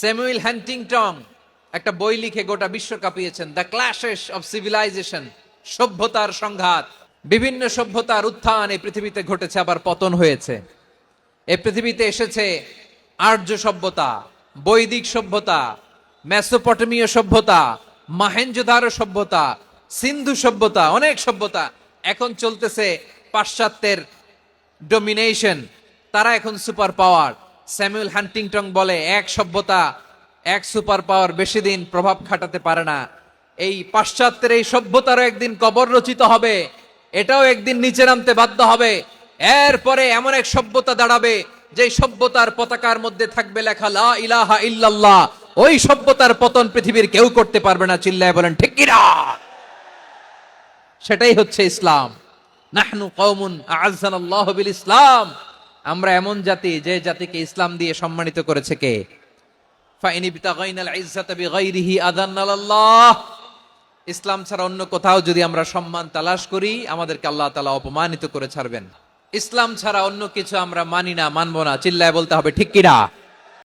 Samuel Huntington একটা বই লিখে গোটা বিশ্ব কাঁপিয়েছেন। দ্য ক্লাশেস অফ সিভিলাইজেশন সভ্যতার সংঘাত। বিভিন্ন সভ্যতার উত্থান এই পৃথিবীতে ঘটেছে, আবার পতন হয়েছে। এই পৃথিবীতে এসেছে আর্য সভ্যতা, বৈদিক সভ্যতা, মেসোপটেমীয় সভ্যতা, মাহেঞ্জোদারো সভ্যতা, সিন্ধু সভ্যতা, অনেক সভ্যতা এখন চলতেছে পাশ্চাত্যের ডোমিনেশন তারা এখন সুপার পাওয়ার স্যামুয়েল হান্টিংটন বলে, এক সভ্যতা, এক সুপার পাওয়ার বেশি দিন প্রভাব খাটাতে পারে না। এই পাশ্চাত্যের এই সভ্যতারও একদিন কবর রচিত হবে, এটাও একদিন নিচে নামতে বাধ্য হবে। এরপরে এমন এক সভ্যতা দাঁড়াবে যে সভ্যতার পতাকার মধ্যে থাকবে লেখা, লা ইলাহা ইল্লাল্লাহ। ওই সভ্যতার পতন পৃথিবীর কেউ করতে পারবে না, চিল্লায় বলেন, ঠিক কিনা সেটাই হচ্ছে ইসলাম। নাহনু কওমুন আ'আজ্জানাল্লাহু বিল ইসলাম। আমরা এমন জাতি যে জাতিকে ইসলাম দিয়ে সম্মানিত করেছে কে? ইসলাম ছাড়া অন্য কোথাও যদি আমরা সম্মান তালাশ করি, আমাদেরকে আল্লাহ তালা অপমানিত করে ছাড়বেন। ইসলাম ছাড়া অন্য কিছু আমরা মানি না, মানবো না। চিল্লায় বলতে হবে, ঠিক কিনা?